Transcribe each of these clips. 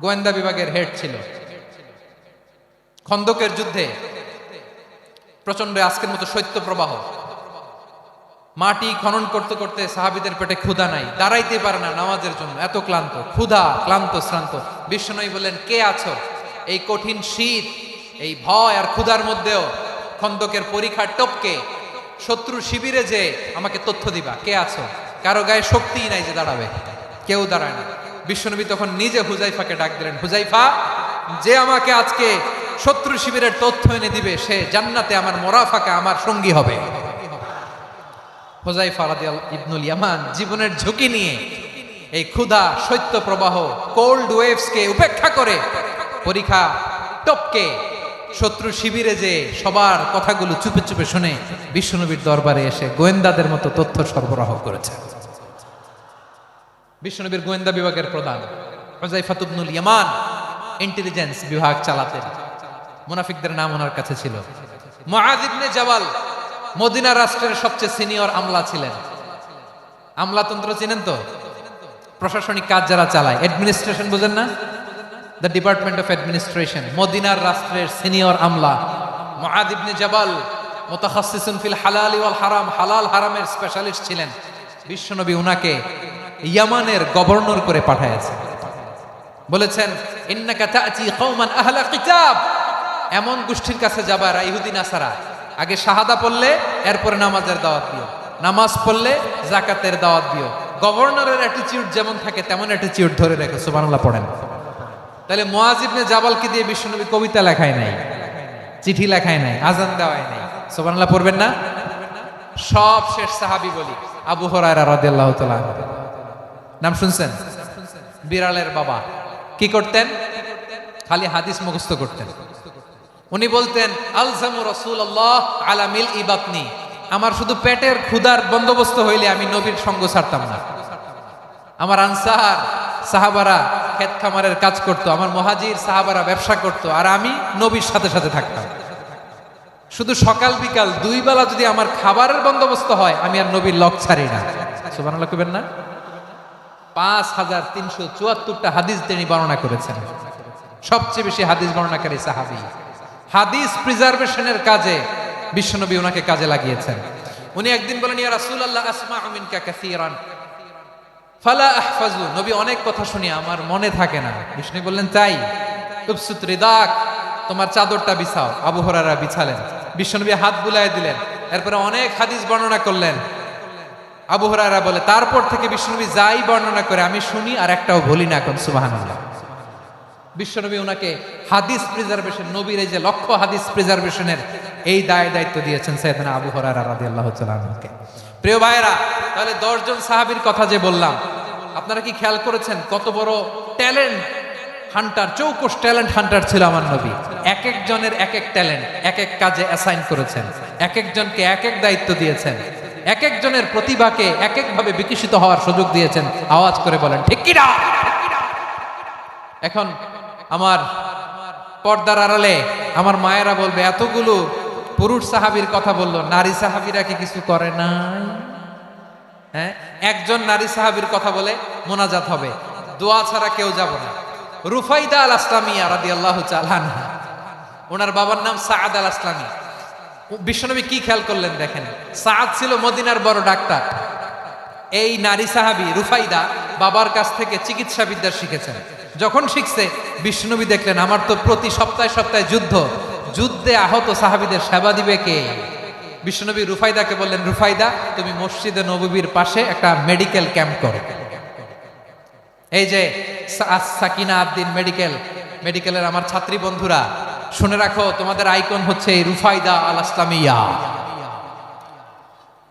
গোয়েন্দা বিভাগের হেড ছিল। খন্দকের যুদ্ধে প্রচণ্ড আজকের মতো শৈত্য প্রবাহ মাটি খনন করতে করতে সাহাবিদের পেটে ক্ষুধা নাই। দাঁড়াইতে পারে না নামাজের জন্য। এত ক্লান্ত। ক্ষুধা, ক্লান্ত, শ্রান্ত। বিশ্বনয়ী বললেন, কে আছো? এই কঠিন শীত, এই ভয় আর ক্ষুধার মধ্যেও খন্দকের পরীক্ষা টপকে শত্রু শিবিরে যে আমাকে তথ্য দিবা, কে আছো? কারও গায়ে শক্তিই নাই যে দাঁড়াবে। কেউ দাঁড়ায় না। বিশ্বনবী তখন নিজে হুজাইফাকে ডাক দিলেন, হুজাইফা, যে আমাকে আজকে শত্রু শিবিরের তথ্য এনে দিবে, সে জান্নাতে আমার মোরাফাকে আমার সঙ্গী হবে। ইবনুল ইয়ামান, জীবনের ঝুঁকি নিয়ে এই ক্ষুধা শৈত্য প্রবাহ কোল্ড ওয়েভসকে উপেক্ষা করে পরীক্ষা টপকে শত্রু শিবিরে যে সবার কথাগুলো চুপে চুপে শুনে বিশ্বনবীর দরবারে এসে গোয়েন্দাদের মতো তথ্য সরবরাহ করেছে। বিশ্বনবীর গোয়েন্দা বিভাগের প্রধান হোজাইফাতুবনুল ইয়ামান ইন্টেলিজেন্স বিভাগ চালাতেন। মুনাফিকদের নাম ওনার কাছে ছিল। মুআয ইবনে জাবাল মদিনা রাষ্ট্রের সবচেয়ে সিনিয়র আমলা ছিলেন। আমলাতন্ত্র চিনেন তো? প্রশাসনিক কাজ যারা চালায়, অ্যাডমিনিস্ট্রেশন বোঝেন না? দ্য ডিপার্টমেন্ট অফ অ্যাডমিনিস্ট্রেশন মদিনার রাষ্ট্রের সিনিয়র আমলা মুআদ ইবনে জাবাল মুতাখাসসিসুন ফিল হালাল ওয়াল হারাম হালাল হারামের স্পেশালিস্ট ছিলেন। বিশ্বনবী উনাকে ইয়ামানের গভর্নর করে পাঠাইছে বলেছেন, ইন্নাকা তাতি কওমান আহলা কিতাব। এমন গোষ্ঠীর কাছে যাবার ইহুদি নাসারা আগে শাহাদা পড়লে, এরপরে নামাজের দাওয়াত দিও। নামাজ পড়লে জাকাতের দাওয়াত দিও। গভর্নরের অ্যাটিচিউড যেমন থাকে, তেমন অ্যাটিচিউড ধরে রেখো। সুবহানাল্লাহ, পড়েন। তাহলে মুয়াজিবনে জাবালকে দিয়ে বিশ্বনবী কবিতা লেখায় নাই, চিঠি লেখায় নাই, আজান দেওয়ায় নাই। সুবহানাল্লাহ পড়বেন না? সব শেষ সাহাবী বলি, আবু হরায়রা রাদিয়াল্লাহু তাআলা নাম শুনছেন? বিড়ালের বাবা। কি করতেন? খালি হাদিস মুখস্থ করতেন। উনি বলতেন, আলজামু রসুল্লাহ আলামিল ইবাতনি আমার শুধু পেটের ক্ষুধার বন্দোবস্ত হইলে আমি নবীর সঙ্গ ছাড়তাম না। আমার আনসার সাহাবারা ক্ষেত খামারের কাজ করত, আমার মহাজির সাহাবারা ব্যবসা করত, আর আমি নবীর সাথে সাথে থাকতাম। শুধু সকাল বিকাল দুই বেলা যদি আমার খাবারের বন্দোবস্ত হয়, আমি আর নবীর লক ছাড়ি না। কইবেন না? পাঁচ হাজার তিনশো চুয়াত্তরটা হাদিস তিনি বর্ণনা করেছেন। সবচেয়ে বেশি হাদিস বর্ণনাকারী সাহাবি। হাদিস প্রিজার্ভেশনের কাজে বিশ্বনবী ওনাকে কাজে লাগিয়েছেন। উনি একদিন বলেন, ইয়া রাসূলুল্লাহ আসমা মিনকা কাসীরান। ফালা আহফাজু, নবী অনেক কথা শুনি, আমার মনে থাকে না। বিষ্ণু বললেন, তাই। উবসুত রিদাক, তোমার চাদরটা বিছাও। আবু হরারা বিছালেন। বিশ্বনবী হাত বুলায় দিলেন। এরপরে অনেক হাদিস বর্ণনা করলেন। আবু হরারা বলে, তারপর থেকে বিশ্বনবী যাই বর্ণনা করে, আমি শুনি আর একটাও ভুলি না এখন, সুবহানাল্লাহ। বিশ্বনবী ওনাকে হাদিস প্রিজার্ভেশন নবীর এই যে লক্ষ্য হাদিস প্রিজার্ভেশনের এই দায় দায়িত্ব দিয়েছেন সৈয়দনা আবু হরারা তাআলা আনহুকে। প্রিয় ভাইরা তাহলে দশজন সাহাবীর কথা যে বললাম, আপনারা কি খেয়াল করেছেন কত বড় ট্যালেন্ট হান্টার চৌকস ট্যালেন্ট হান্টার ছিল আমার নবী? এক একজনের এক এক ট্যালেন্ট, এক এক কাজে অ্যাসাইন করেছেন, এক একজনকে এক এক দায়িত্ব দিয়েছেন, এক একজনের প্রতিভাকে এক একভাবে বিকশিত হওয়ার সুযোগ দিয়েছেন। আওয়াজ করে বলেন, ঠিক কিনা? এখন আমার পর্দার আড়ালে আমার মায়েরা বলবে, এতগুলো পুরুষ সাহাবীর কথা বলল, নারী সাহাবীরা কি কিছু করে নাই? হ্যাঁ? একজন নারী সাহাবীর কথা বলে মোনাজাত হবে। দোয়া ছাড়া কেউ যাব না। রুফাইদা আল আসলামিয়া রাদি আল্লাহ চালানহা ওনার বাবার নাম সাদ আল আসলামী বিশ্বনবী কি খেয়াল করলেন দেখেন? সাদ ছিল মদিনার বড় ডাক্তার। এই নারী সাহাবি রুফাইদা বাবার কাছ থেকে চিকিৎসা বিদ্যা শিখেছেন। যখন শিখছে বিষ্ণুবী দেখলেন, আমার তো প্রতি সপ্তাহে সপ্তাহে যুদ্ধ। যুদ্ধে আহত সাহাবিদের সেবা দিবে কে? বিষ্ণুনবী রুফাইদাকে বললেন, রুফাইদা, তুমি মসজিদে নবীর পাশে একটা মেডিকেল ক্যাম্প করো। এই যে সাকিনা আদ্দিন মেডিকেল, মেডিকেলের আমার ছাত্রী বন্ধুরা, শুনে রাখো, তোমাদের আইকন হচ্ছে রুফাইদা আল আসলামিয়া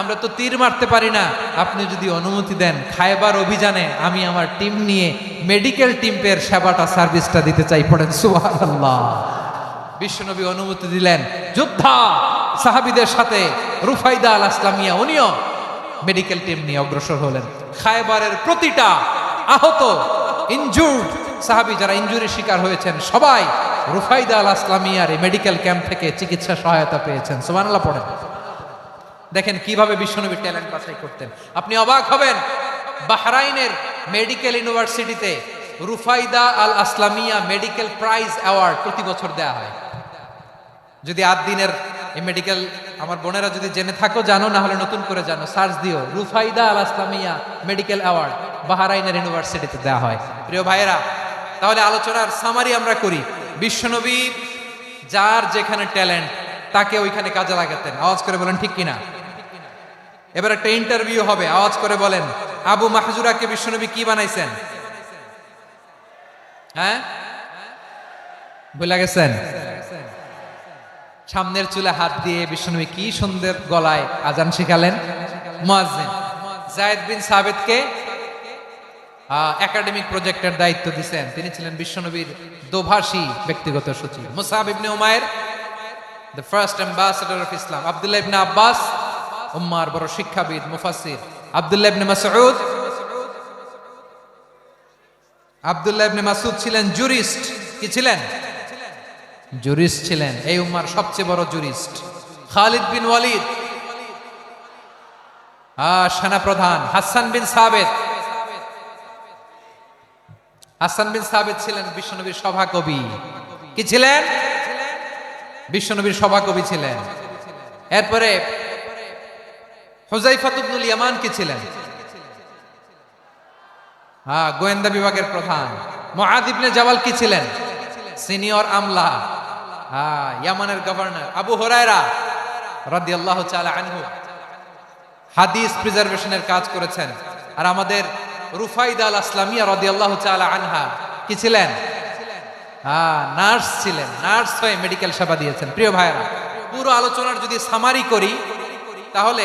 আমরা তো তীর মারতে পারি না। আপনি যদি অনুমতি দেন খায়বার অভিযানে আমি আমার টিম নিয়ে মেডিকেল টিমের সেবাটা, সার্ভিসটা দিতে চাই। পড়েন, সুবহানাল্লাহ। বিশ্বনবী অনুমতি দিলেন। যোদ্ধা সাহাবিদের সাথে রুফাইদা আল আসলামিয়া, উনিও মেডিকেল টিম নিয়ে অগ্রসর হলেন। খায়বারের প্রতিটা আহত ইনজুর্ড সাহাবি যারা ইনজুরি শিকার হয়েছেন, সবাই রুফাইদা আল আসলামিয়ার মেডিকেল ক্যাম্প থেকে চিকিৎসা সহায়তা পেয়েছেন। সুবহানাল্লাহ, পড়েন। দেখেন কীভাবে বিশ্বনবী ট্যালেন্ট বাছাই করতেন। আপনি অবাক হবেন, বাহরাইনের মেডিকেল ইউনিভার্সিটিতে Rufaida al Aslamia medical prize award প্রতি বছর দেয়া হয়। যদি আট দিনের এই মেডিকেল, আমার বোনেরা যদি জেনে থাকো, জানো, না হলে নতুন করে জানো, সার্চ দিও, রুফাইদা আল আসলামিয়া মেডিকেল অ্যাওয়ার্ড বাহারাইনের ইউনিভার্সিটিতে দেওয়া হয়। প্রিয় ভাইয়েরা, তাহলে আলোচনার সামারি আমরা করি। বিশ্বনবী যার যেখানে ট্যালেন্ট, তাকে ওইখানে কাজে লাগাতেন। আওয়াজ করে বলেন, ঠিক কিনা? এবার একটা ইন্টারভিউ হবে, আওয়াজ করে বলেন, আবু মাহজুরাকে বিশ্বনবী কি বানাইছেন? হ্যাঁ? গেছেন? সামনের চুলে হাত দিয়ে বিশ্বনবী কি সুন্দর গলায় আজান শিখালেন? জায়েদ বিন সাবেদকে একাডেমিক প্রজেক্টের দায়িত্ব দিছেন। তিনি ছিলেন বিশ্বনবীর দোভাষী ব্যক্তিগত সচিব। Musab ibn Umair the first ambassador of Islam Abdullah ibn Abbas উম্মার বড় শিক্ষাবিদ, মুফাসসির আব্দুল্লাহ ইবনে মাসউদ। আব্দুল্লাহ ইবনে মাসউদ ছিলেন জুরিস্ট। কি ছিলেন? জুরিস্ট ছিলেন। এই উম্মার সবচেয়ে বড় জুরিস্ট। Khalid bin Walid. সেনা প্রধান হাসান বিন সাবেদ হাসান বিন সাবেদ ছিলেন বিশ্বনবীর সভাকবি। কি ছিলেন? বিশ্বনবীর সভাকবি ছিলেন। এরপরে হুজাইফাতুবনুল ইয়ামান কি ছিলেন? হ্যাঁ গোয়েন্দা বিভাগের প্রধান। মুআদ ইবনে জাবাল কি ছিলেন? সিনিয়র আমলা। হ্যাঁ ইয়ামানের গভর্নর। আবু হুরায়রা রাদিয়াল্লাহু তাআলা আনহু হাদিস প্রিজার্ভেশনের কাজ করেছেন। আর আমাদের রুফাইদা আল আসলামিয়া রাদিয়াল্লাহু তাআলা আনহা কি ছিলেন? হ্যাঁ নার্স ছিলেন। নার্স হয়ে মেডিকেল সেবা দিয়েছেন। প্রিয় ভাইরা পুরো আলোচনার যদি সামারি করি, তাহলে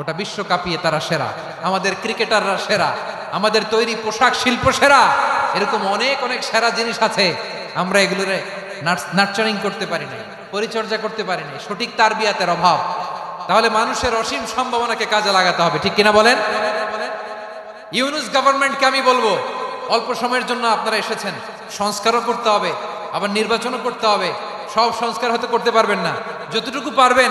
গোটা বিশ্ব কাঁপিয়ে তারা সেরা। আমাদের ক্রিকেটাররা সেরা। আমাদের তৈরি পোশাক শিল্প সেরা। এরকম অনেক অনেক সেরা জিনিস আছে। আমরা এগুলোরে নার্চারিং করতে পারি না পরিচর্যা করতে পারি না সঠিক তারবিয়াতের অভাব। তাহলে মানুষের অসীম সম্ভাবনাকে কাজে লাগাতে হবে, ঠিক কিনা বলেন? ইউনুস গভর্নমেন্টকে আমি বলব, অল্প সময়ের জন্য আপনারা এসেছেন, সংস্কারও করতে হবে, আবার নির্বাচনও করতে হবে। সব সংস্কার হয়তো করতে পারবেন না। যতটুকু পারবেন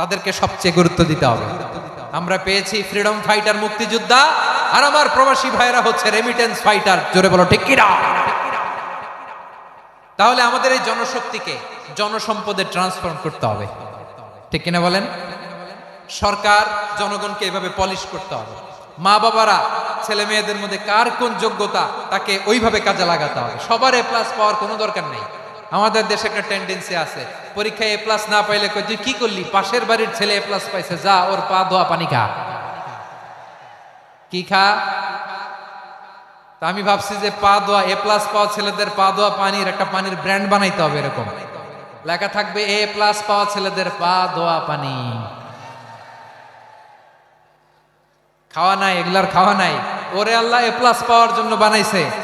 তাদেরকে সবচেয়ে গুরুত্ব দিতে হবে। আমরা পেয়েছি ফ্রিডম ফাইটার মুক্তিযোদ্ধা, আর আমার প্রবাসী ভাইরা হচ্ছে রেমিটেন্স ফাইটার জোরে বলো, ঠিক কিনা? তাহলে আমাদের এই জনশক্তিকে, জনসম্পদে ট্রান্সফর্ম করতে হবে। ঠিক কিনা বলেন? সরকার, জনগণকে এভাবে পলিশ করতে হবে। মা বাবারা, ছেলে মেয়েদের মধ্যে কার কোন যোগ্যতা, তাকে ওইভাবে কাজে লাগাতে হবে। সবার এ প্লাস পাওয়ার কোনো দরকার নেই। আমাদের দেশে একটা টেন্ডেন্সি আছে। পরীক্ষায় এ প্লাস না পাইলে কই, তুই কি করলি? পাশের বাড়ির ছেলে এ প্লাস পাইছে যা ওর পা ধোয়া পানি খা। কি খা? তা আমি ভাবছি যে পা ধোয়া এ প্লাস পাওয়া ছেলেদের পা ধোয়া পানির একটা পানির ব্র্যান্ড বানাইতে হবে এরকম। লেখা থাকবে এ প্লাস পাওয়া ছেলেদের পা ধোয়া পানি। খাওয়া নাই এগুলার খাওয়া নাই। ওরে আল্লাহ এ প্লাস পাওয়ার জন্য বানাইছে।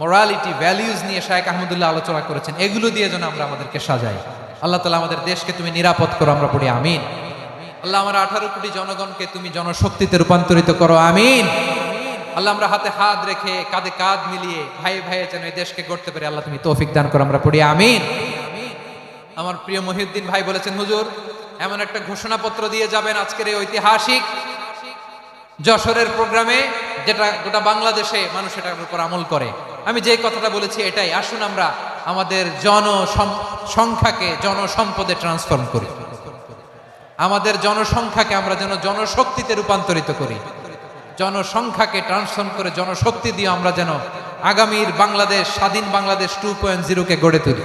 মোরালিটি ভ্যালিউজ নিয়ে শায়েক আহমদুল্লাহ আলোচনা করেছেন, এগুলো দিয়ে যেন আমরা আমাদেরকে সাজাই। আল্লাহ তালা আমাদের দেশকে তুমি নিরাপদ করো, আমরা পড়ি, আমিন। আল্লাহ আমার আঠারো কোটি জনগণকে তুমি জনশক্তিতে রূপান্তরিত করো, আমিন। আল্লাহ আমরা হাতে হাত রেখে কাঁধে কাঁধ মিলিয়ে ভাই ভাইয়ে যেন এই দেশকে গড়তে পারি আল্লাহ তুমি তৌফিক দান করো, আমরা পড়ি, আমিন। আমার প্রিয় মহিউদ্দিন ভাই বলেছেন, হুজুর, এমন একটা ঘোষণাপত্র দিয়ে যাবেন আজকের এই ঐতিহাসিক যশোরের প্রোগ্রামে, যেটা গোটা বাংলাদেশে মানুষ এটার উপর আমল করে। আমি যে কথাটা বলেছি এটাই। আসুন আমরা আমাদের জন সংখ্যাকে জনসম্পদে ট্রান্সফর্ম করি। আমাদের জনসংখ্যাকে আমরা যেন জনশক্তিতে রূপান্তরিত করি। জনসংখ্যাকে ট্রান্সফর্ম করে জনশক্তি দিয়ে আমরা যেন আগামীর বাংলাদেশ, স্বাধীন বাংলাদেশ টু পয়েন্ট জিরোকে গড়ে তুলি।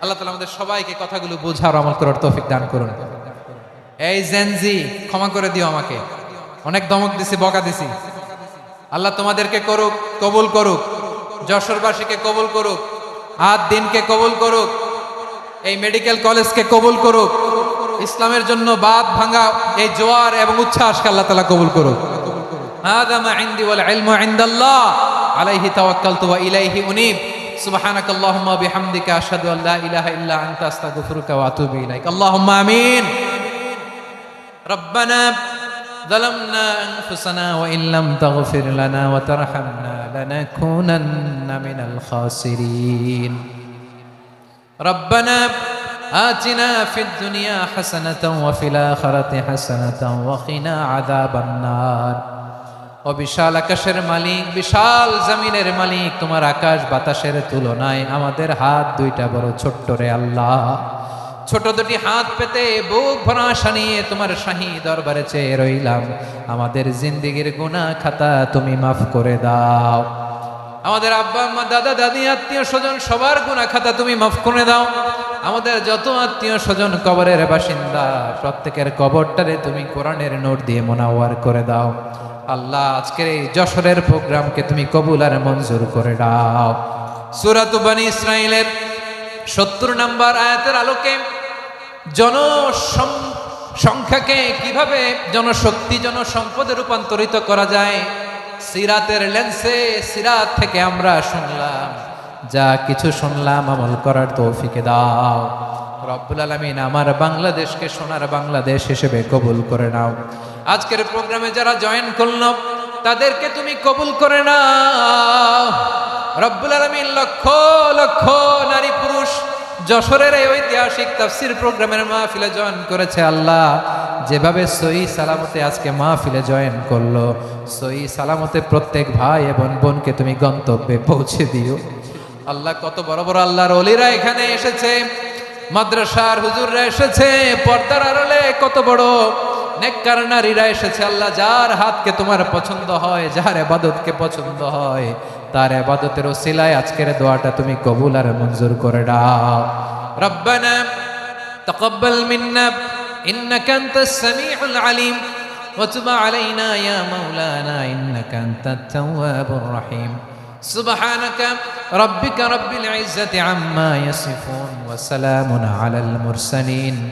আল্লাহ তালা আমাদের সবাইকে কথাগুলো বোঝার আমল করার তৌফিক দান করুন। এই জেনজি ক্ষমা করে দিও আমাকে। অনেক দমক দিছি, বকা দিছি। আল্লাহ তোমাদেরকে করুক, কবুল করুক। যশোরবাসীকে কবুল করুক আদ দিনকে কবুল করুক এই মেডিকেল কলেজকে কবুল করুক ইসলামের জন্য বাদ ভাঙা এই জোয়ার এবং উচ্ছ্বাসকে আল্লাহ তালা কবুল করুক هذا ما عندي والعلم عند الله عليه توكلت وإليه أنيب سبحانك اللهم وبحمدك أشهد أن لا إله إلا أنت أستغفرك وأتوب إليك اللهم آمين ربنا ظلمنا أنفسنا وإن لم تغفر لنا وترحمنا لنكونن من الخاسرين ربنا آتنا في الدنيا حسنة وفي الآخرة حسنة وقنا عذاب النار ও বিশাল আকাশের মালিক বিশাল জমিনের মালিক তোমার আকাশ বাতাসের তুলনায় আমাদের হাত দুইটা বড় ছোট্ট রে আল্লাহ ছোট দুটি হাত পেতে বুক ভরা আশা নিয়ে তোমার শাহী দরবারে চেয়ে রইলাম। আমাদের জিন্দিগির গুনাহ খাতা তুমি মাফ করে দাও। আমাদের আব্বা, আম্মা, দাদা, দাদি, আত্মীয় স্বজন, সবার গুণা খাতা তুমি মাফ করে দাও। আমাদের যত আত্মীয় স্বজন কবরের বাসিন্দা, প্রত্যেকের কবরটারে তুমি কোরআনের নোট দিয়ে মোনাওয়ার করে দাও। আল্লাহ, আজকের এই যশোরের প্রোগ্রামকে তুমি কবুল আর মঞ্জুর করে দাও। সুরাত বানি ইসরায়েলের সত্তর নাম্বার আয়াতের আলোকে জন সংখ্যাকে কীভাবে জনশক্তি, জনসম্পদে রূপান্তরিত করা যায়? সিরাতের লেন্সে সিরাত থেকে আমরা শুনলাম। যা কিছু শুনলাম, আমল করার তৌফিকে দাও। রব্বুল আলমিন আমার বাংলাদেশকে সোনার বাংলাদেশ হিসেবে কবুল করে নাও। আজকের প্রোগ্রামে যারা জয়েন করল, তাদেরকে তুমি কবুল করে নাও। রব্বুল আলমিন লক্ষ লক্ষ নারী পুরুষ যশোরের এই ঐতিহাসিক তাফসির প্রোগ্রামের মাহফিলে জয়েন করেছে আল্লাহ। যেভাবে সই সালামতে আজকে মাহফিলে জয়েন করল সই সালামতে প্রত্যেক ভাই এবং বোনকে তুমি গন্তব্যে পৌঁছে দিও। আল্লাহ কত বড় বড় আল্লাহর অলিরা এখানে এসেছে, মাদ্রাসার হুজুররা এসেছে, পর্দার আড়ালে কত বড় নেককার নারীরা এসেছে আল্লাহ যার হাতকে তোমার পছন্দ হয় যার আবাদতকে পছন্দ হয় তার আবাদতের ওসিলায় আজকের দোয়াটা তুমি কবুল আর মঞ্জুর করে দাও রব্বানা তাকাব্বাল মিন্না ইন্নাকা আনতাস সামিউল আলিম وتب علينا يا مولانا إنك أنت التواب الرحيم سبحانك ربك رب العزة عما يصفون وسلام على المرسلين